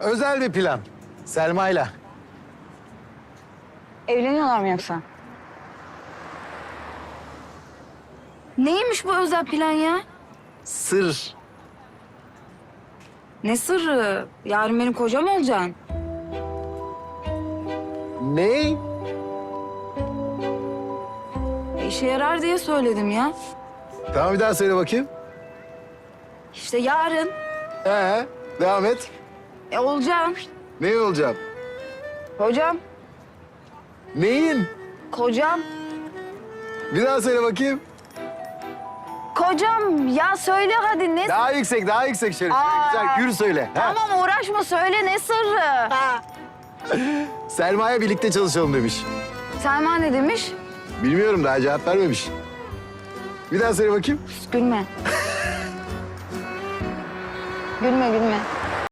Özel bir plan. Selma'yla. Evleniyorlar mı yoksa? Neymiş bu özel plan ya? Sır. Ne sırrı? Yarın benim kocam olacaksın. Ne? E, işe yarar diye söyledim ya. Tamam bir daha söyle bakayım. İşte yarın Ee, devam et. e, olacağım. Ne olacağım? Hocam, Neyin? kocam, Bir daha söyle bakayım. kocam. Ya söyle hadi ne Daha yüksek, daha yüksek şöyle. Aa. Güzel, gür söyle. Ha. Tamam uğraşma söyle ne sırrı? Selma'ya birlikte çalışalım demiş. Selma ne demiş? Bilmiyorum daha cevap vermemiş. Bir daha söyle bakayım. Gülme. Gülme gülme.